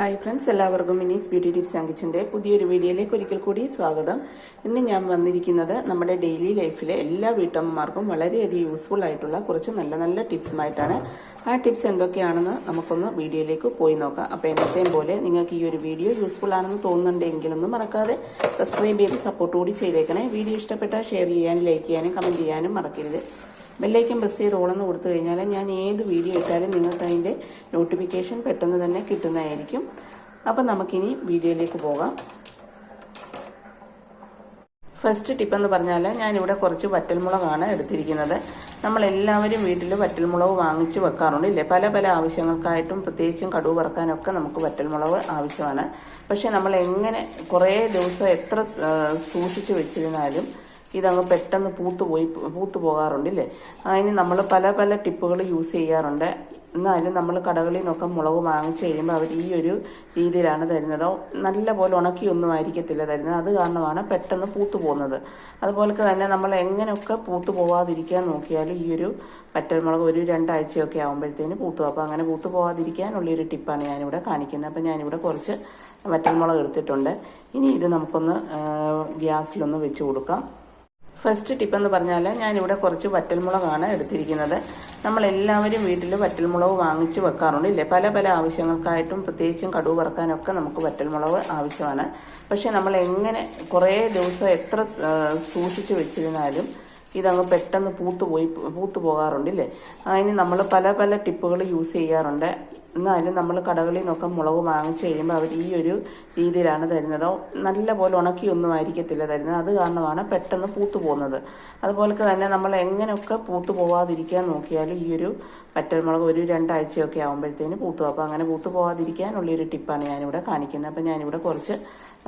Hi friends എല്ലാവർക്കും മിനീസ് beauty tips അങ്കിച്ചിന്റെ പുതിയൊരു വീഡിയോയിലേക്ക് ഒരിക്കൽ കൂടി സ്വാഗതം. ഇന്ന് ഞാൻ വന്നിരിക്കുന്നത് നമ്മുടെ ഡെയിലി ലൈഫിലെ എല്ലാ വീട്ടമ്മമാർക്കും വളരെയധികം യൂസ്ഫുൾ ആയിട്ടുള്ള കുറച്ച് നല്ല നല്ല ടിപ്സുമായിട്ടാണ്. ആ ടിപ്സ് എന്തൊക്കെയാണെന്ന് നമുക്കൊന്ന് വീഡിയോയിലേക്ക് പോയി നോക്കാം. അപ്പോൾ എന്നത്തെയും പോലെ നിങ്ങൾക്ക് ഈ ഒരു വീഡിയോ യൂസ്ഫുൾ ആണെന്ന് തോന്നുന്നുണ്ടെങ്കിലൊന്നും മറക്കാതെ സബ്സ്ക്രൈബ് ചെയ്ത് സപ്പോർട്ട് കൂടി ചെയ്തേക്കണേ. വീഡിയോ ഇഷ്ടപ്പെട്ടാൽ ഷെയർ ചെയ്യാനും ലൈക്ക് ചെയ്യാനും കമന്റ് ചെയ്യാനും മറക്കരുത്. ബെല്ലൈക്കൻ പ്രസ് ചെയ്ത് ഓളെന്ന് കൊടുത്തു കഴിഞ്ഞാൽ ഞാൻ ഏത് വീഡിയോ ഇട്ടാലും നിങ്ങൾക്ക് അതിന്റെ നോട്ടിഫിക്കേഷൻ പെട്ടെന്ന് തന്നെ കിട്ടുന്നതായിരിക്കും. അപ്പം നമുക്കിനി വീഡിയോയിലേക്ക് പോകാം. ഫസ്റ്റ് ടിപ്പ് എന്ന് പറഞ്ഞാൽ ഞാനിവിടെ കുറച്ച് വറ്റൽമുളകാണ് എടുത്തിരിക്കുന്നത്. നമ്മളെല്ലാവരും വീട്ടിൽ വറ്റൽമുളക് വാങ്ങിച്ച് വെക്കാറുണ്ട് ഇല്ലേ? പല പല ആവശ്യങ്ങൾക്കായിട്ടും പ്രത്യേകിച്ചും കടുവ് പറക്കാനൊക്കെ നമുക്ക് വറ്റൽമുളക് ആവശ്യമാണ്. പക്ഷേ നമ്മൾ എങ്ങനെ കുറേ ദിവസം എത്ര സൂക്ഷിച്ച് വെച്ചിരുന്നാലും ഇതങ്ങ് പെട്ടെന്ന് പൂത്തു പോയി പൂത്തു പോകാറുണ്ട് ഇല്ലേ അതിന് നമ്മൾ പല പല ടിപ്പുകൾ യൂസ് ചെയ്യാറുണ്ട്. എന്നാലും നമ്മൾ കടകളിൽ നിന്നൊക്കെ മുളക് വാങ്ങിച്ചു കഴിയുമ്പോൾ അവർ ഈ ഒരു രീതിയിലാണ് തരുന്നത്. നല്ല പോലെ ഉണക്കിയൊന്നും ആയിരിക്കത്തില്ല തരുന്നത്. അത് കാരണമാണ് പെട്ടെന്ന് പൂത്തു പോകുന്നത്. അതുപോലെ തന്നെ നമ്മൾ എങ്ങനെയൊക്കെ പൂത്തു പോകാതിരിക്കാൻ നോക്കിയാലും ഈ ഒരു പറ്റൽമുളക് ഒരു രണ്ടാഴ്ചയൊക്കെ ആകുമ്പോഴത്തേന് പൂത്തു. അപ്പോൾ അങ്ങനെ പൂത്തു പോകാതിരിക്കാനുള്ള ഒരു ടിപ്പാണ് ഞാനിവിടെ കാണിക്കുന്നത്. അപ്പോൾ ഞാനിവിടെ കുറച്ച് വറ്റൽമുളക് എടുത്തിട്ടുണ്ട്. ഇനി ഇത് നമുക്കൊന്ന് ഗ്യാസിലൊന്ന് വെച്ച് കൊടുക്കാം. ഫസ്റ്റ് ടിപ്പ് എന്ന് പറഞ്ഞാൽ ഞാനിവിടെ കുറച്ച് വറ്റൽമുളകാണ് എടുത്തിരിക്കുന്നത്. നമ്മളെല്ലാവരും വീട്ടിൽ വറ്റൽമുളക് വാങ്ങിച്ച് വെക്കാറുണ്ട്. ഇല്ലേ? പല പല ആവശ്യങ്ങൾക്കായിട്ടും പ്രത്യേകിച്ചും കടുവ് വറക്കാനൊക്കെ നമുക്ക് വറ്റൽമുളക് ആവശ്യമാണ്. പക്ഷേ നമ്മൾ എങ്ങനെ കുറേ ദിവസം എത്ര സൂക്ഷിച്ച് വെച്ചിരുന്നാലും ഇതങ്ങ് പെട്ടെന്ന് പൂത്തുപോയി പൂത്തു പോകാറുണ്ട്. ഇല്ലേ? അതിന് നമ്മൾ പല പല ടിപ്പുകൾ യൂസ് ചെയ്യാറുണ്ട്. എന്നാലും നമ്മൾ കടകളിൽ നിന്നൊക്കെ മുളക് വാങ്ങിച്ചു കഴിയുമ്പോൾ അവർ ഈ ഒരു രീതിയിലാണ് തരുന്നത്. നല്ല പോലെ ഉണക്കിയൊന്നും ആയിരിക്കത്തില്ല തരുന്നത്. അത് കാരണമാണ് പെട്ടെന്ന് പൂത്തു പോകുന്നത്. അതുപോലെ തന്നെ നമ്മൾ എങ്ങനെയൊക്കെ പൂത്തു പോവാതിരിക്കാൻ നോക്കിയാലും ഈ ഒരു പറ്റൽമുളക് ഒരു രണ്ടാഴ്ചയൊക്കെ ആകുമ്പോഴത്തേന് പൂത്തു. അപ്പോൾ അങ്ങനെ പൂത്തു പോകാതിരിക്കാനുള്ള ഒരു ടിപ്പാണ് ഞാനിവിടെ കാണിക്കുന്നത്. അപ്പോൾ ഞാനിവിടെ കുറച്ച്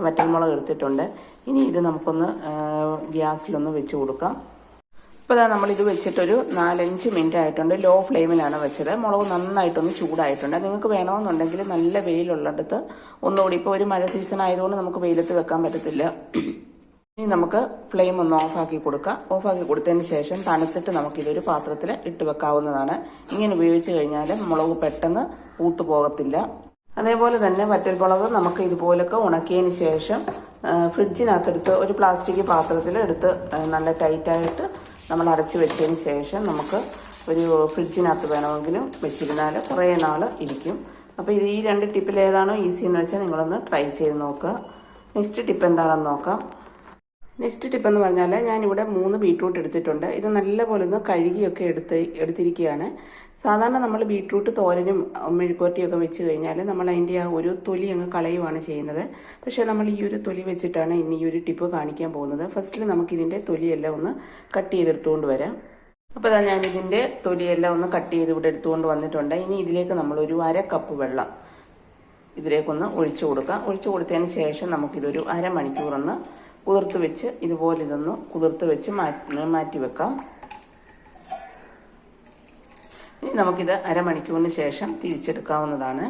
വറ്റൽമുളക് എടുത്തിട്ടുണ്ട്. ഇനി ഇത് നമുക്കൊന്ന് ഗ്യാസിലൊന്ന് വെച്ച് കൊടുക്കാം. ഇപ്പോൾ ഇതാ നമ്മളിത് വെച്ചിട്ടൊരു നാലഞ്ച് മിനിറ്റ് ആയിട്ടുണ്ട് ലോ ഫ്ലെയിമിലാണ് വെച്ചത്. മുളക് നന്നായിട്ടൊന്ന് ചൂടായിട്ടുണ്ട്. നിങ്ങൾക്ക് വേണമെന്നുണ്ടെങ്കിൽ നല്ല വെയിലുള്ളിടത്ത് ഒന്നുകൂടി ഇപ്പോൾ ഒരു മഴ സീസൺ ആയതുകൊണ്ട് നമുക്ക് വെയിലത്ത് വെക്കാൻ പറ്റത്തില്ല. ഇനി നമുക്ക് ഫ്ലെയിം ഒന്ന് ഓഫാക്കി കൊടുക്കുക ഓഫാക്കി കൊടുത്തതിന് ശേഷം തണുത്തിട്ട് നമുക്കിതൊരു പാത്രത്തിൽ ഇട്ട് വെക്കാവുന്നതാണ്. ഇങ്ങനെ ഉപയോഗിച്ച് കഴിഞ്ഞാൽ മുളക് പെട്ടെന്ന് പൂത്തു പോകത്തില്ല. അതേപോലെ തന്നെ വറ്റൽമുളക് നമുക്ക് ഇതുപോലൊക്കെ ഉണക്കിയതിന് ശേഷം ഫ്രിഡ്ജിനകത്തെടുത്ത് ഒരു പ്ലാസ്റ്റിക് പാത്രത്തിൽ എടുത്ത് നല്ല ടൈറ്റായിട്ട് നമ്മൾ അടച്ചു വെച്ചതിന് ശേഷം നമുക്ക് ഒരു ഫ്രിഡ്ജിനകത്ത് വേണമെങ്കിലും വെച്ചിരുന്നാൽ കുറേ നാൾ ഇരിക്കും. അപ്പോൾ ഇത് ഈ രണ്ട് ടിപ്പിൽ ഏതാണോ ഈസി എന്ന് വെച്ചാൽ നിങ്ങളൊന്ന് ട്രൈ ചെയ്ത് നോക്കുക. നെക്സ്റ്റ് ടിപ്പ് എന്താണെന്ന് നോക്കാം. നെക്സ്റ്റ് ടിപ്പ് എന്ന് പറഞ്ഞാൽ ഞാനിവിടെ മൂന്ന് ബീട്രൂട്ട് എടുത്തിട്ടുണ്ട്. ഇത് നല്ലപോലെ ഒന്ന് കഴുകിയൊക്കെ എടുത്ത് എടുത്തിരിക്കുകയാണ്. സാധാരണ നമ്മൾ ബീട്രൂട്ട് തോരനും മെഴുക്കുവരട്ടിയൊക്കെ വെച്ച് കഴിഞ്ഞാൽ നമ്മൾ അതിന്റെ ആ ഒരു തൊലി അങ്ങ് കളയുവാണ് ചെയ്യുന്നത്. പക്ഷേ നമ്മൾ ഈ ഒരു തൊലി വെച്ചിട്ടാണ് ഇനി ഈ ഒരു ടിപ്പ് കാണിക്കാൻ പോകുന്നത്. ഫസ്റ്റിൽ നമുക്കിതിന്റെ തൊലിയെല്ലാം ഒന്ന് കട്ട് ചെയ്തെടുത്തുകൊണ്ട് വരാം. അപ്പോൾ ഇതാ ഞാനിതിന്റെ തൊലിയെല്ലാം ഒന്ന് കട്ട് ചെയ്ത് ഇവിടെ എടുത്തുകൊണ്ട് വന്നിട്ടുണ്ട്. ഇനി ഇതിലേക്ക് നമ്മളൊരു അര കപ്പ് വെള്ളം ഇതിലേക്കൊന്ന് ഒഴിച്ചു കൊടുക്കാം. ഒഴിച്ചു കൊടുത്തതിന് ശേഷം നമുക്കിതൊരു അരമണിക്കൂറൊന്ന് കുതിർത്ത് വെച്ച് ഇതുപോലെ ഇതൊന്ന് കുതിർത്ത് വെച്ച് മാറ്റി മാറ്റി വെക്കാം. ഇനി നമുക്കിത് അരമണിക്കൂറിന് ശേഷം തിരിച്ചെടുക്കാവുന്നതാണ്.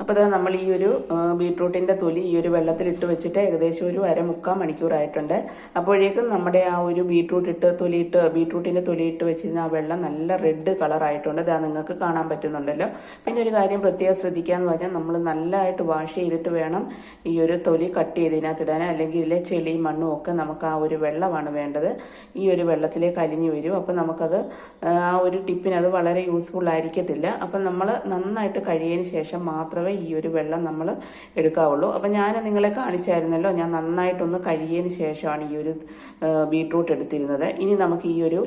അപ്പോൾ അത് നമ്മൾ ഈ ഒരു ബീട്രൂട്ടിന്റെ തൊലി ഈ ഒരു വെള്ളത്തിലിട്ട് വെച്ചിട്ട് ഏകദേശം ഒരു അര മുക്കാൽ മണിക്കൂറായിട്ടുണ്ട്. അപ്പോഴേക്കും നമ്മുടെ ആ ഒരു ബീട്രൂട്ട് ഇട്ട് തൊലിയിട്ട് ബീട്രൂട്ടിന്റെ തൊലിയിട്ട് വെച്ചിരുന്ന ആ വെള്ളം നല്ല റെഡ് കളറായിട്ടുണ്ട്. അതാ നിങ്ങൾക്ക് കാണാൻ പറ്റുന്നുണ്ടല്ലോ. പിന്നെ ഒരു കാര്യം പ്രത്യേകം ശ്രദ്ധിക്കാന്ന് പറഞ്ഞാൽ നമ്മൾ നല്ലതായിട്ട് വാഷ് ചെയ്തിട്ട് വേണം ഈ ഒരു തൊലി കട്ട് ചെയ്തതിനകത്ത് ഇടാൻ അല്ലെങ്കിൽ ഇതിലെ ചെളി മണ്ണും ഒക്കെ നമുക്ക് ആ ഒരു വെള്ളമാണ് വേണ്ടത്. ഈ ഒരു വെള്ളത്തിലേക്ക് അലിഞ്ഞു വരും. അപ്പോൾ നമുക്കത് ആ, ഒരു ടിപ്പിന് അത് വളരെ യൂസ്ഫുൾ ആയിരിക്കത്തില്ല അപ്പം നമ്മൾ നന്നായിട്ട് കഴിയതിന് ശേഷം മാത്രമേ ഈ ഒരു വെള്ളം നമ്മൾ എടുക്കാവുള്ളൂ. അപ്പം ഞാൻ നിങ്ങളെ കാണിച്ചായിരുന്നല്ലോ ഞാൻ നന്നായിട്ടൊന്ന് കഴിയതിന് ശേഷമാണ് ഈ ഒരു ബീട്രൂട്ട് എടുത്തിരുന്നത്. ഇനി നമുക്ക് ഈ ഒരു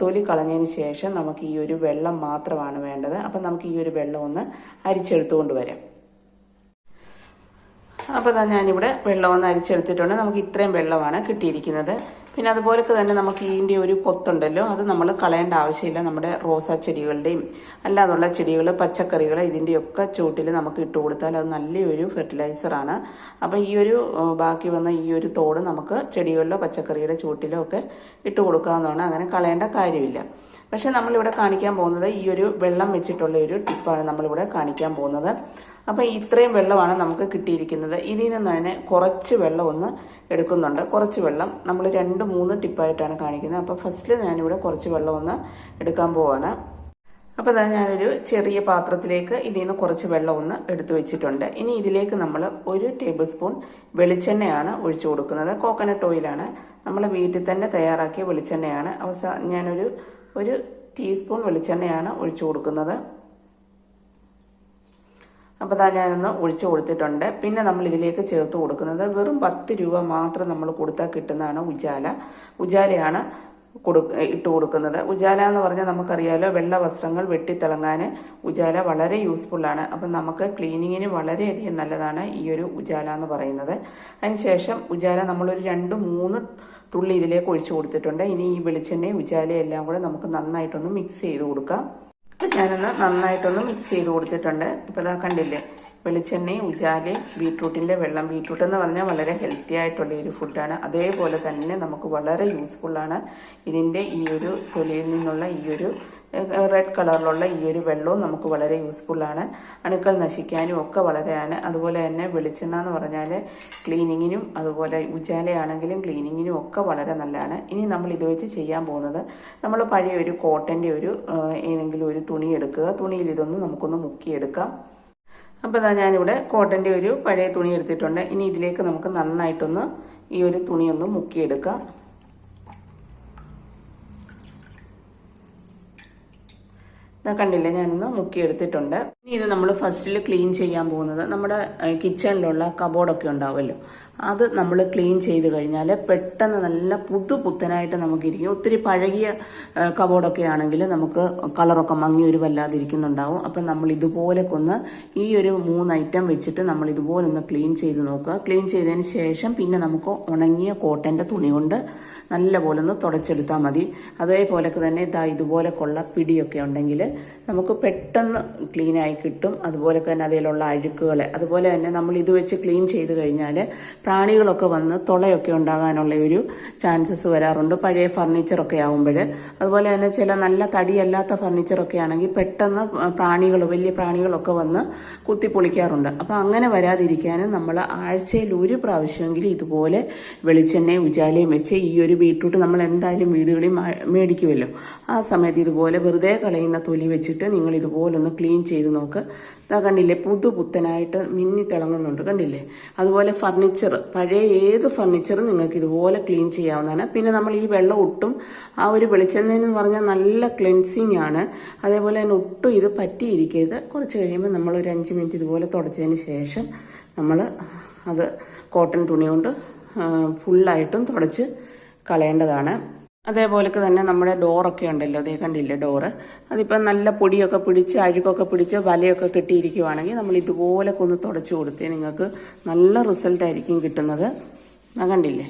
തൊലി കളഞ്ഞതിന് ശേഷം നമുക്ക് ഈ ഒരു വെള്ളം മാത്രമാണ് വേണ്ടത്. അപ്പം നമുക്ക് ഈ ഒരു വെള്ളം ഒന്ന് അരിച്ചെടുത്തുകൊണ്ട് വരാം. അപ്പോൾ ഞാനിവിടെ വെള്ളം ഒന്ന് അരിച്ചെടുത്തിട്ടുണ്ട്. നമുക്ക് ഇത്രയും വെള്ളമാണ് കിട്ടിയിരിക്കുന്നത്. പിന്നെ അതുപോലെ തന്നെ നമുക്ക് ഇതിന്റെ ഒരു കൊത്തുണ്ടല്ലോ അത് നമ്മൾ കളയേണ്ട ആവശ്യമില്ല. നമ്മുടെ റോസാ ചെടികളുടെയും അല്ലാതുള്ള ചെടികൾ പച്ചക്കറികൾ ഇതിന്റെയൊക്കെ ചൂട്ടിൽ നമുക്ക് ഇട്ട് കൊടുത്താൽ അത് നല്ലൊരു ഫെർട്ടിലൈസറാണ് അപ്പോൾ ഈ ഒരു ബാക്കി വന്ന ഈ ഒരു തോട് നമുക്ക് ചെടികളിലോ പച്ചക്കറിയുടെ ചൂട്ടിലോ ഒക്കെ ഇട്ട് കൊടുക്കാവുന്നതാണ്. അങ്ങനെ കളയേണ്ട കാര്യമില്ല. പക്ഷെ നമ്മളിവിടെ കാണിക്കാൻ പോകുന്നത് ഈ ഒരു വെള്ളം വെച്ചിട്ടുള്ള ഒരു ടിപ്പാണ് നമ്മളിവിടെ കാണിക്കാൻ പോകുന്നത്. അപ്പം ഇത്രയും വെള്ളമാണ് നമുക്ക് കിട്ടിയിരിക്കുന്നത്. ഇതിൽ നിന്ന് തന്നെ കുറച്ച് വെള്ളം ഒന്ന് എടുക്കുന്നുണ്ട്. കുറച്ച് വെള്ളം. നമ്മൾ രണ്ട് മൂന്ന് ടിപ്പായിട്ടാണ് കാണിക്കുന്നത്. അപ്പോൾ ഫസ്റ്റിൽ ഞാനിവിടെ കുറച്ച് വെള്ളം ഒന്ന് എടുക്കാൻ പോവാണ്. അപ്പോൾ അതാ ഞാനൊരു ചെറിയ പാത്രത്തിലേക്ക് ഇതിൽ നിന്ന് കുറച്ച് വെള്ളം ഒന്ന് എടുത്തു വെച്ചിട്ടുണ്ട്. ഇനി ഇതിലേക്ക് നമ്മൾ ഒരു ടേബിൾ സ്പൂൺ വെളിച്ചെണ്ണയാണ് ഒഴിച്ചു കൊടുക്കുന്നത്. കോക്കനട്ട് ഓയിലാണ് നമ്മൾ വീട്ടിൽ തന്നെ തയ്യാറാക്കിയ വെളിച്ചെണ്ണയാണ്. അവസാന ഞാനൊരു ഒരു ടീസ്പൂൺ വെളിച്ചെണ്ണയാണ് ഒഴിച്ചു കൊടുക്കുന്നത്. അപ്പോൾ അതാ ഞാനൊന്ന് ഒഴിച്ചു കൊടുത്തിട്ടുണ്ട്. പിന്നെ നമ്മൾ ഇതിലേക്ക് ചേർത്ത് കൊടുക്കുന്നത് വെറും പത്ത് രൂപ മാത്രം നമ്മൾ കൊടുത്താൽ കിട്ടുന്നതാണ് ഉജാല. ഉജാലയാണ് കൊടു ഇട്ട് കൊടുക്കുന്നത്. ഉജാല എന്ന് പറഞ്ഞാൽ നമുക്കറിയാലോ വെള്ള വസ്ത്രങ്ങൾ വെട്ടിത്തിളങ്ങാൻ ഉജാല വളരെ യൂസ്ഫുള്ളാണ് അപ്പം നമുക്ക് ക്ലീനിങ്ങിന് വളരെയധികം നല്ലതാണ് ഈ ഒരു ഉജാല എന്ന് പറയുന്നത്. അതിനുശേഷം ഉജാല നമ്മളൊരു രണ്ട് മൂന്ന് തുള്ളി ഇതിലേക്ക് ഒഴിച്ചു കൊടുത്തിട്ടുണ്ട്. ഇനി ഈ വെളിച്ചെണ്ണയും ഉജാലയും എല്ലാം കൂടെ നമുക്ക് നന്നായിട്ടൊന്ന് മിക്സ് ചെയ്ത് കൊടുക്കാം. ഞാനൊന്ന് നന്നായിട്ടൊന്ന് മിക്സ് ചെയ്ത് കൊടുത്തിട്ടുണ്ട്. ഇപ്പോൾ ഇതാ കണ്ടില്ലേ? വെളിച്ചെണ്ണ ഉജാലയും ബീട്രൂട്ടിന്റെ വെള്ളം. ബീട്രൂട്ട് എന്ന് പറഞ്ഞാൽ വളരെ ഹെൽത്തി ആയിട്ടുള്ള ഒരു ഫുഡാണ് അതേപോലെ തന്നെ നമുക്ക് വളരെ യൂസ്ഫുള്ളാണ് ഇതിന്റെ ഈ ഒരു തൊലിയിൽ നിന്നുള്ള ഈ ഒരു റെഡ് കളറിലുള്ള ഈ ഒരു വെള്ളവും നമുക്ക് വളരെ യൂസ്ഫുള്ളാണ് അണുക്കൾ നശിക്കാനും ഒക്കെ വളരെയാണ്. അതുപോലെ തന്നെ വെളിച്ചെണ്ണ എന്ന് പറഞ്ഞാൽ ക്ലീനിങ്ങിനും അതുപോലെ ഉജാലയാണെങ്കിലും ക്ലീനിങ്ങിനും ഒക്കെ വളരെ നല്ലതാണ്. ഇനി നമ്മൾ ഇത് വെച്ച് ചെയ്യാൻ പോകുന്നത് നമ്മൾ പഴയ ഒരു കോട്ടന്റെ ഒരു ഏതെങ്കിലും ഒരു തുണി എടുക്കുക. തുണിയിൽ ഇതൊന്ന് നമുക്കൊന്ന് മുക്കിയെടുക്കാം. അപ്പോൾ ഇതാ ഞാനിവിടെ കോട്ടന്റെ ഒരു പഴയ തുണി എടുത്തിട്ടുണ്ട്. ഇനി ഇതിലേക്ക് നമുക്ക് നന്നായിട്ടൊന്ന് ഈ ഒരു തുണിയൊന്ന് മുക്കിയെടുക്കാം. കണ്ടില്ലേ? ഞാനൊന്ന് മുക്കിയെടുത്തിട്ടുണ്ട് ഇനി ഇത് നമ്മൾ ഫസ്റ്റിൽ ക്ലീൻ ചെയ്യാൻ പോകുന്നത്. നമ്മുടെ കിച്ചണിലുള്ള കബോർഡൊക്കെ ഉണ്ടാവുമല്ലോ. അത് നമ്മൾ ക്ലീൻ ചെയ്ത് കഴിഞ്ഞാൽ പെട്ടെന്ന് നല്ല പുതു പുത്തനായിട്ട് നമുക്കിരിക്കും. ഒത്തിരി പഴകിയ കബോർഡൊക്കെ ആണെങ്കിൽ നമുക്ക് കളറൊക്കെ മങ്ങി ഒരു വല്ലാതിരിക്കുന്നുണ്ടാവും അപ്പം നമ്മൾ ഇതുപോലെ കൊന്ന് ഈ ഒരു മൂന്ന് ഐറ്റം വെച്ചിട്ട് നമ്മൾ ഇതുപോലെ ഒന്ന് ക്ലീൻ ചെയ്ത് നോക്കുക. ക്ലീൻ ചെയ്തതിന് ശേഷം പിന്നെ നമുക്ക് ഉണങ്ങിയ കോട്ടന്റെ തുണി കൊണ്ട് നല്ലപോലെ ഒന്ന് തുടച്ചെടുത്താൽ മതി. അതേപോലൊക്കെ തന്നെ ഇതാ ഇതുപോലെ കൊള്ള പിടിയൊക്കെ ഉണ്ടെങ്കിൽ നമുക്ക് പെട്ടെന്ന് ക്ലീനായി കിട്ടും. അതുപോലെ തന്നെ അതിലുള്ള അഴുക്കുകൾ അതുപോലെ തന്നെ നമ്മൾ ഇത് വെച്ച് ക്ലീൻ ചെയ്ത് കഴിഞ്ഞാൽ പ്രാണികളൊക്കെ വന്ന് തുളയൊക്കെ ഉണ്ടാകാനുള്ള ഒരു ചാൻസസ് വരാറുണ്ട്. പഴയ ഫർണിച്ചറൊക്കെ ആകുമ്പോൾ അതുപോലെ തന്നെ ചില നല്ല തടിയല്ലാത്ത ഫർണിച്ചറൊക്കെ ആണെങ്കിൽ പെട്ടെന്ന് പ്രാണികൾ വലിയ പ്രാണികളൊക്കെ വന്ന് കുത്തിപ്പൊളിക്കാറുണ്ട്. അപ്പോൾ അങ്ങനെ വരാതിരിക്കാനും നമ്മൾ ആഴ്ചയിൽ ഒരു പ്രാവശ്യമെങ്കിലും ഇതുപോലെ വെളിച്ചെണ്ണയും ഉജാലയും വെച്ച് ഈ ഒരു ബീട്രൂട്ട് നമ്മൾ എന്തായാലും വീടുകളിൽ മേടിക്കുമല്ലോ ആ സമയത്ത് ഇതുപോലെ വെറുതെ കളയുന്ന തൊലി വെച്ചിട്ട് നിങ്ങൾ ഇതുപോലെ ഒന്ന് ക്ലീൻ ചെയ്ത് നോക്ക്. ഇതാ കണ്ടില്ലേ പുതു പുത്തനായിട്ട് മിന്നി തിളങ്ങുന്നുണ്ട് കണ്ടില്ലേ? അതുപോലെ ഫർണിച്ചർ പഴയ ഏത് ഫർണിച്ചറും നിങ്ങൾക്ക് ഇതുപോലെ ക്ലീൻ ചെയ്യാവുന്നതാണ്. പിന്നെ നമ്മൾ ഈ വെള്ളം ഒട്ടും ആ ഒരു വെളിച്ചെണ്ണ എന്ന് പറഞ്ഞാൽ നല്ല ക്ലെൻസിങ് ആണ്. അതേപോലെ തന്നെ ഒട്ടും ഇത് പറ്റിയിരിക്കരുത്. കുറച്ച് കഴിയുമ്പോൾ നമ്മൾ ഒരു അഞ്ച് മിനിറ്റ് ഇതുപോലെ തുടച്ചതിന് ശേഷം നമ്മൾ അത് കോട്ടൺ തുണി കൊണ്ട് ഫുള്ളായിട്ടും തുടച്ച് കളയേണ്ടതാണ്. അതേപോലെ തന്നെ നമ്മുടെ ഡോറൊക്കെ ഉണ്ടല്ലോ അതേ കണ്ടില്ലേ ഡോറ്? അതിപ്പം നല്ല പൊടിയൊക്കെ പിടിച്ച് അഴുക്കൊക്കെ പിടിച്ച് വലയൊക്കെ കെട്ടിയിരിക്കുവാണെങ്കിൽ നമ്മൾ ഇതുപോലെ ഒന്ന് തുടച്ചു കൊടുത്തേ നിങ്ങൾക്ക് നല്ല റിസൾട്ട് ആയിരിക്കും കിട്ടുന്നത്. ആ കണ്ടില്ലേ?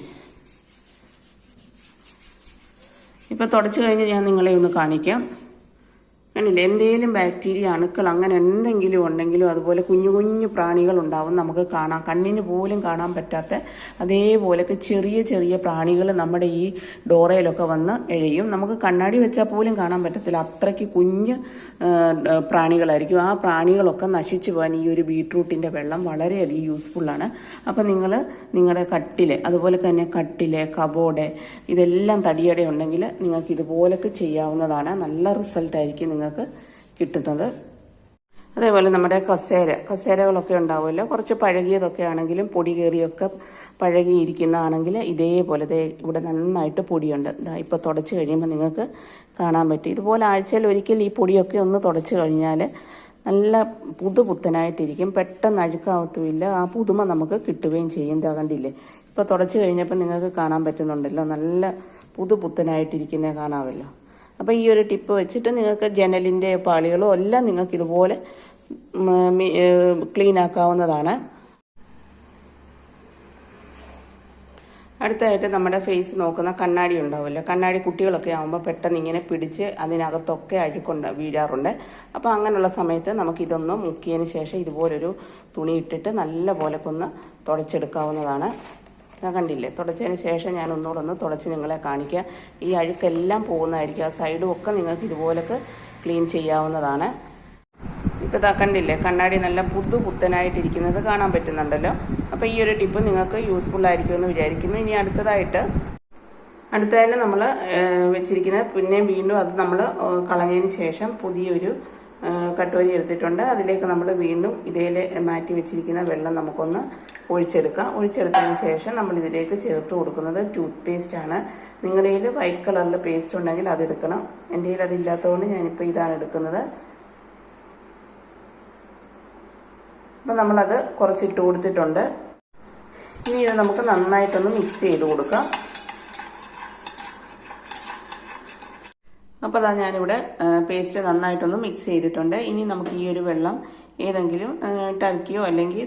ഇപ്പം തുടച്ചു കഴിഞ്ഞ് ഞാൻ നിങ്ങളെ ഒന്ന് കാണിക്കാം. കണ്ടില്ലേ? എന്തെങ്കിലും ബാക്ടീരിയ അണുക്കൾ അങ്ങനെ എന്തെങ്കിലും ഉണ്ടെങ്കിലും അതുപോലെ കുഞ്ഞു കുഞ്ഞു പ്രാണികൾ ഉണ്ടാവും നമുക്ക് കാണാം. കണ്ണിന് പോലും കാണാൻ പറ്റാത്ത അതേപോലൊക്കെ ചെറിയ ചെറിയ പ്രാണികൾ നമ്മുടെ ഈ ഡോറയിലൊക്കെ വന്ന് എഴയും. നമുക്ക് കണ്ണാടി വെച്ചാൽ പോലും കാണാൻ പറ്റത്തില്ല. അത്രയ്ക്ക് കുഞ്ഞ് പ്രാണികളായിരിക്കും. ആ പ്രാണികളൊക്കെ നശിച്ചു പോകാൻ ഈ ഒരു ബീട്രൂട്ടിന്റെ വെള്ളം വളരെയധികം യൂസ്ഫുള്ളാണ് അപ്പം നിങ്ങൾ നിങ്ങളുടെ കട്ടിൽ അതുപോലെ തന്നെ കട്ടിൽ കബോർഡ് ഇതെല്ലാം തടിയട ഉണ്ടെങ്കിൽ നിങ്ങൾക്ക് ഇതുപോലൊക്കെ ചെയ്യാവുന്നതാണ്. നല്ല റിസൾട്ടായിരിക്കും നിങ്ങൾക്ക് കിട്ടുന്നത്. അതേപോലെ നമ്മുടെ കസേര കസേരകളൊക്കെ ഉണ്ടാവുമല്ലോ. കുറച്ച് പഴകിയതൊക്കെ ആണെങ്കിലും പൊടി കയറിയൊക്കെ പഴകിയിരിക്കുന്നതാണെങ്കിൽ ഇതേപോലെ ഇവിടെ നന്നായിട്ട് പൊടിയുണ്ട്. ഇപ്പോൾ തുടച്ച് കഴിയുമ്പോൾ നിങ്ങൾക്ക് കാണാൻ പറ്റും. ഇതുപോലെ ആഴ്ചയിൽ ഒരിക്കൽ ഈ പൊടിയൊക്കെ ഒന്ന് തുടച്ച് കഴിഞ്ഞാൽ നല്ല പുതുപുത്തനായിട്ടിരിക്കും പെട്ടെന്ന് അഴുക്കാവത്തുമില്ല. ആ പുതുമ നമുക്ക് കിട്ടുകയും ചെയ്യും. കണ്ടില്ലേ? ഇപ്പോൾ തുടച്ച് കഴിഞ്ഞപ്പോൾ നിങ്ങൾക്ക് കാണാൻ പറ്റുന്നുണ്ടല്ലോ. നല്ല പുതുപുത്തനായിട്ടിരിക്കുന്നത് കാണാമല്ലോ. അപ്പോൾ ഈ ഒരു ടിപ്പ് വെച്ചിട്ട് നിങ്ങൾക്ക് ജനലിന്റെ പാളികളോ എല്ലാം നിങ്ങൾക്ക് ഇതുപോലെ ക്ലീൻ ആക്കാവുന്നതാണ്. അടുത്തായിട്ട് നമ്മുടെ ഫേസ് നോക്കുന്ന കണ്ണാടി ഉണ്ടാവുമല്ലോ. കണ്ണാടി കുട്ടികളൊക്കെ ആകുമ്പോൾ പെട്ടെന്ന് ഇങ്ങനെ പിടിച്ച് അതിനകത്തൊക്കെ അഴുക്കുണ്ട് വീഴാറുണ്ട്. അപ്പോൾ അങ്ങനെയുള്ള സമയത്ത് നമുക്ക് ഇതൊന്ന് മുക്കിയതിന് ശേഷം ഇതുപോലൊരു തുണി ഇട്ടിട്ട് നല്ല പോലെ തുടച്ചെടുക്കാവുന്നതാണ്. ഞാൻ കണ്ടില്ലേ? തുടച്ചതിന് ശേഷം ഞാൻ ഒന്നുകൂടെ ഒന്ന് തുടച്ച് നിങ്ങളെ കാണിക്കുക ഈ അഴുക്കെല്ലാം പോകുന്നതായിരിക്കും. ആ സൈഡും ഒക്കെ നിങ്ങൾക്ക് ഇതുപോലൊക്കെ ക്ലീൻ ചെയ്യാവുന്നതാണ്. ഇപ്പോൾ ഇതാ കണ്ടില്ലേ? കണ്ണാടി നല്ല പുതു പുത്തനായിട്ടിരിക്കുന്നത് കാണാൻ പറ്റുന്നുണ്ടല്ലോ. അപ്പോൾ ഈ ഒരു ടിപ്പ് നിങ്ങൾക്ക് യൂസ്ഫുൾ ആയിരിക്കുമെന്ന് വിചാരിക്കുന്നു. ഇനി അടുത്തതായിട്ട് അടുത്തതായിട്ട് നമ്മൾ വെച്ചിരിക്കുന്നത് പിന്നെ വീണ്ടും അത് നമ്മൾ കളഞ്ഞതിന് ശേഷം പുതിയൊരു കട്ടോരി എടുത്തിട്ടുണ്ട്. അതിലേക്ക് നമ്മൾ വീണ്ടും ഇതേൽ മാറ്റി വെച്ചിരിക്കുന്ന വെള്ളം നമുക്കൊന്ന് ഒഴിച്ചെടുക്കാം. ഒഴിച്ചെടുത്തതിന് ശേഷം നമ്മൾ ഇതിലേക്ക് ചേർത്ത് കൊടുക്കുന്നത് ടൂത്ത് പേസ്റ്റ് ആണ്. നിങ്ങളുടെ കയ്യിൽ വൈറ്റ് കളറിൽ പേസ്റ്റ് ഉണ്ടെങ്കിൽ അത് എടുക്കണം. എന്റെ കയ്യിൽ അതില്ലാത്തതുകൊണ്ട് ഞാനിപ്പോൾ ഇതാണ് എടുക്കുന്നത്. അപ്പം നമ്മളത് കുറച്ചിട്ട് കൊടുത്തിട്ടുണ്ട്. ഇനി ഇത് നമുക്ക് നന്നായിട്ടൊന്ന് മിക്സ് ചെയ്ത് കൊടുക്കാം. അപ്പോൾ അതാ ഞാനിവിടെ പേസ്റ്റ് നന്നായിട്ടൊന്ന് മിക്സ് ചെയ്തിട്ടുണ്ട്. ഇനി നമുക്ക് ഈ ഒരു വെള്ളം ഏതെങ്കിലും ടർക്കിയോ അല്ലെങ്കിൽ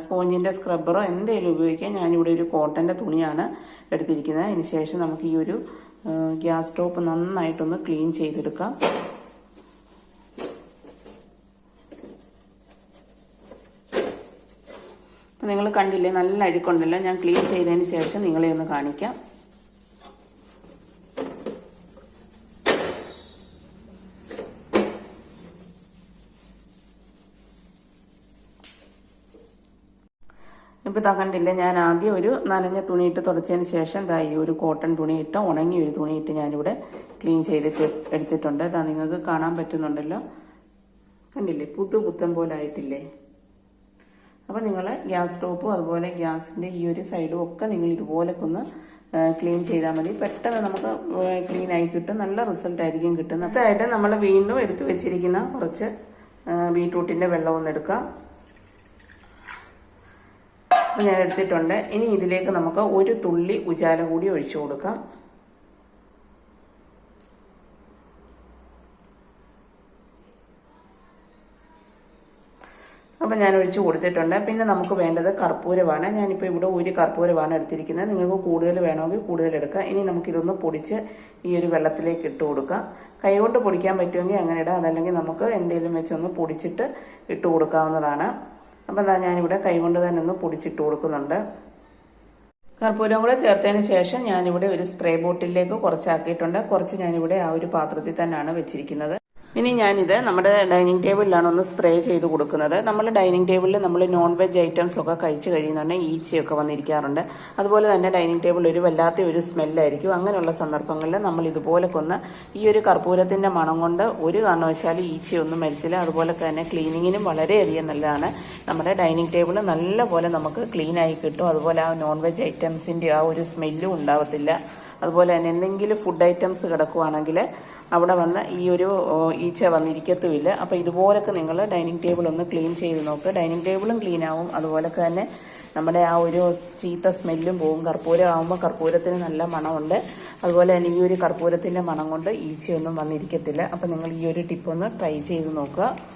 സ്പോഞ്ചിന്റെ സ്ക്രബ്ബറോ എന്തെങ്കിലും ഉപയോഗിക്കാം ഞാനിവിടെ ഒരു കോട്ടന്റെ തുണിയാണ് എടുത്തിരിക്കുന്നത്. അതിന് ശേഷം നമുക്ക് ഈ ഒരു ഗ്യാസ് സ്റ്റോപ്പ് നന്നായിട്ടൊന്ന് ക്ലീൻ ചെയ്തെടുക്കാം. നിങ്ങൾ കണ്ടില്ലേ നല്ല അഴുക്കുണ്ടല്ലോ. ഞാൻ ക്ലീൻ ചെയ്തതിന് ശേഷം നിങ്ങളെ ഒന്ന് കാണിക്കാം. ഇപ്പം താ കണ്ടില്ലേ ഞാൻ ആദ്യം ഒരു നനഞ്ഞ തുണിയിട്ട് തുടച്ചതിന് ശേഷം ദാ ഈ ഒരു കോട്ടൺ തുണിയിട്ട് ഉണങ്ങിയ ഒരു തുണിയിട്ട് ഞാനിവിടെ ക്ലീൻ ചെയ്തിട്ട് എടുത്തിട്ടുണ്ട്. ഇതാ നിങ്ങൾക്ക് കാണാൻ പറ്റുന്നുണ്ടല്ലോ. കണ്ടില്ലേ പുതു പുത്തൻ പോലെ ആയിട്ടില്ലേ? അപ്പോൾ നിങ്ങൾ ഗ്യാസ് സ്റ്റോപ്പും അതുപോലെ ഗ്യാസിന്റെ ഈ ഒരു സൈഡും ഒക്കെ നിങ്ങൾ ഇതുപോലൊക്കെ ഒന്ന് ക്ലീൻ ചെയ്താൽ മതി. പെട്ടെന്ന് നമുക്ക് ക്ലീൻ ആയി കിട്ടും. നല്ല റിസൾട്ട് ആയിരിക്കും കിട്ടുന്നത്. അതായിട്ട് നമ്മൾ വീണ്ടും എടുത്തു വെച്ചിരിക്കുന്ന കുറച്ച് ബീട്രൂട്ടിന്റെ വെള്ളം ഒന്ന് എടുക്കാം. ഞാൻ എടുത്തിട്ടുണ്ട്. ഇനി ഇതിലേക്ക് നമുക്ക് ഒരു തുള്ളി ഉജാല കൂടി ഒഴിച്ചു കൊടുക്കാം. അപ്പം ഞാൻ ഒഴിച്ചു കൊടുത്തിട്ടുണ്ട്. പിന്നെ നമുക്ക് വേണ്ടത് കർപ്പൂരമാണ്. ഞാനിപ്പോൾ ഇവിടെ ഒരു കർപ്പൂരമാണ് എടുത്തിരിക്കുന്നത്. നിങ്ങൾക്ക് കൂടുതൽ വേണമെങ്കിൽ കൂടുതൽ എടുക്കുക ഇനി നമുക്കിതൊന്ന് പൊടിച്ച് ഈ ഒരു വെള്ളത്തിലേക്ക് ഇട്ട് കൊടുക്കാം. കൈകൊണ്ട് പൊടിക്കാൻ പറ്റുമെങ്കിൽ അങ്ങനെ ഇടാം. അതല്ലെങ്കിൽ നമുക്ക് എന്തെങ്കിലും വെച്ചൊന്ന് പൊടിച്ചിട്ട് ഇട്ട് കൊടുക്കാവുന്നതാണ്. അപ്പം എന്താ ഞാനിവിടെ കൈകൊണ്ട് തന്നെ ഒന്ന് പൊടിച്ചിട്ട് കൊടുക്കുന്നുണ്ട്. കർപ്പൂരം കൂടെ ചേർത്തതിന് ശേഷം ഞാനിവിടെ ഒരു സ്പ്രേ ബോട്ടിലേക്ക് കുറച്ചാക്കിയിട്ടുണ്ട്. കുറച്ച് ഞാനിവിടെ ആ ഒരു പാത്രത്തിൽ തന്നെയാണ് വെച്ചിരിക്കുന്നത്. ഇനി ഞാനിത് നമ്മുടെ ഡൈനിങ് ടേബിളിലാണ് ഒന്ന് സ്പ്രേ ചെയ്ത് കൊടുക്കുന്നത്. നമ്മൾ ഡൈനിങ് ടേബിളിൽ നമ്മൾ നോൺ വെജ് ഐറ്റംസ് ഒക്കെ കഴിച്ച് കഴിയുന്നുണ്ടെങ്കിൽ ഈച്ചയൊക്കെ വന്നിരിക്കാറുണ്ട്. അതുപോലെ തന്നെ ഡൈനിങ് ടേബിളിൽ ഒരു വല്ലാത്ത ഒരു സ്മെല്ലായിരിക്കും. അങ്ങനെയുള്ള സന്ദർഭങ്ങളിൽ നമ്മൾ ഇതുപോലൊക്കെ ഒന്ന് ഈ ഒരു കർപ്പൂരത്തിന്റെ മണം കൊണ്ട് ഒരു കാരണവശാലും ഈച്ചയൊന്നും മരിച്ചില്ല അതുപോലെ തന്നെ ക്ലീനിങ്ങിനും വളരെയധികം നല്ലതാണ്. നമ്മുടെ ഡൈനിങ് ടേബിൾ നല്ലപോലെ നമുക്ക് ക്ലീനായി കിട്ടും. അതുപോലെ ആ നോൺ വെജ് ഐറ്റംസിന്റെ ആ ഒരു സ്മെല്ലും ഉണ്ടാവത്തില്ല. അതുപോലെ തന്നെ എന്തെങ്കിലും ഫുഡ് ഐറ്റംസ് കിടക്കുവാണെങ്കിൽ അവിടെ വന്ന് ഈ ഒരു ഈച്ച വന്നിരിക്കത്തുമില്ല. അപ്പോൾ ഇതുപോലൊക്കെ നിങ്ങൾ ഡൈനിങ് ടേബിൾ ഒന്ന് ക്ലീൻ ചെയ്ത് നോക്കുക ഡൈനിങ് ടേബിളും ക്ലീൻ ആവും. അതുപോലൊക്കെ തന്നെ നമ്മുടെ ആ ഒരു ചീത്ത സ്മെല്ലും പോവും. കർപ്പൂരം ആകുമ്പോൾ കർപ്പൂരത്തിന് നല്ല മണമുണ്ട്. അതുപോലെ തന്നെ ഈ ഒരു കർപ്പൂരത്തിന്റെ മണം കൊണ്ട് ഈച്ചയൊന്നും വന്നിരിക്കത്തില്ല. അപ്പോൾ നിങ്ങൾ ഈ ഒരു ടിപ്പൊന്ന് ട്രൈ ചെയ്ത് നോക്കുക.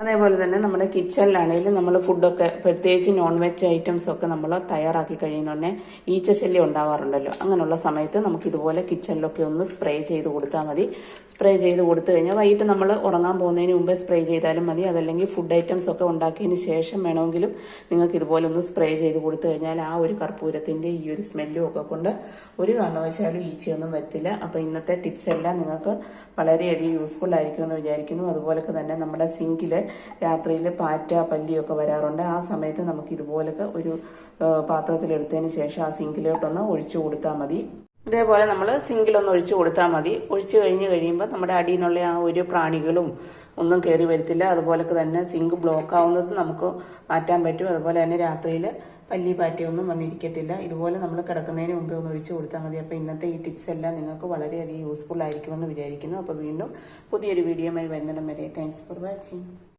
അതേപോലെ തന്നെ നമ്മുടെ കിച്ചണിലാണെങ്കിലും നമ്മൾ ഫുഡൊക്കെ പ്രത്യേകിച്ച് നോൺ വെജ് ഐറ്റംസ് ഒക്കെ നമ്മൾ തയ്യാറാക്കി കഴിയുന്നുണ്ടേ ഈച്ച ശല്യം ഉണ്ടാവാറുണ്ടല്ലോ. അങ്ങനെയുള്ള സമയത്ത് നമുക്ക് ഇതുപോലെ കിച്ചണിലൊക്കെ ഒന്ന് സ്പ്രേ ചെയ്ത് കൊടുത്താൽ മതി. സ്പ്രേ ചെയ്ത് കൊടുത്തു കഴിഞ്ഞാൽ വൈകിട്ട് നമ്മൾ ഉറങ്ങാൻ പോകുന്നതിന് മുമ്പേ സ്പ്രേ ചെയ്താലും മതി. അതല്ലെങ്കിൽ ഫുഡ് ഐറ്റംസ് ഒക്കെ ഉണ്ടാക്കിയതിന് ശേഷം വേണമെങ്കിലും നിങ്ങൾക്ക് ഇതുപോലെ ഒന്ന് സ്പ്രേ ചെയ്ത് കൊടുത്തു കഴിഞ്ഞാൽ ആ ഒരു കർപ്പൂരത്തിന്റെ ഈ ഒരു സ്മെല്ലും ഒക്കെ കൊണ്ട് ഒരു കാരണവശാലും ഈച്ചയൊന്നും വരത്തില്ല. അപ്പോൾ ഇന്നത്തെ ടിപ്സ് എല്ലാം നിങ്ങൾക്ക് വളരെയധികം യൂസ്ഫുൾ ആയിരിക്കുമെന്ന് വിചാരിക്കുന്നു. അതുപോലൊക്കെ തന്നെ നമ്മുടെ സിങ്കിൽ രാത്രിയിൽ പാറ്റ പല്ലിയൊക്കെ വരാറുണ്ട്. ആ സമയത്ത് നമുക്ക് ഇതുപോലൊക്കെ ഒരു പാത്രത്തിലെടുത്തതിന് ശേഷം ആ സിങ്കിലോട്ടൊന്ന് ഒഴിച്ചു കൊടുത്താൽ മതി. ഇതേപോലെ നമ്മൾ സിങ്കിലൊന്ന് ഒഴിച്ചു കൊടുത്താൽ മതി. ഒഴിച്ചു കഴിഞ്ഞ് കഴിയുമ്പോൾ നമ്മുടെ അടിയിൽ നിന്നുള്ള ആ ഒരു പ്രാണികളും ഒന്നും കയറി വരത്തില്ല. അതുപോലൊക്കെ തന്നെ സിങ്ക് ബ്ലോക്ക് ആവുന്നത് നമുക്ക് മാറ്റാൻ പറ്റും. അതുപോലെ തന്നെ രാത്രിയിൽ പല്ലി പാറ്റയൊന്നും വന്നിരിക്കത്തില്ല. ഇതുപോലെ നമ്മൾ കിടക്കുന്നതിന് മുമ്പേ ഒന്ന് ഒഴിച്ചു കൊടുത്താൽ മതി. അപ്പോൾ ഇന്നത്തെ ഈ ടിപ്സ് എല്ലാം നിങ്ങൾക്ക് വളരെയധികം യൂസ്ഫുൾ ആയിരിക്കുമെന്ന് വിചാരിക്കുന്നു. അപ്പോൾ വീണ്ടും പുതിയൊരു വീഡിയോയുമായി വരുന്നിടം വരെ. Thanks for watching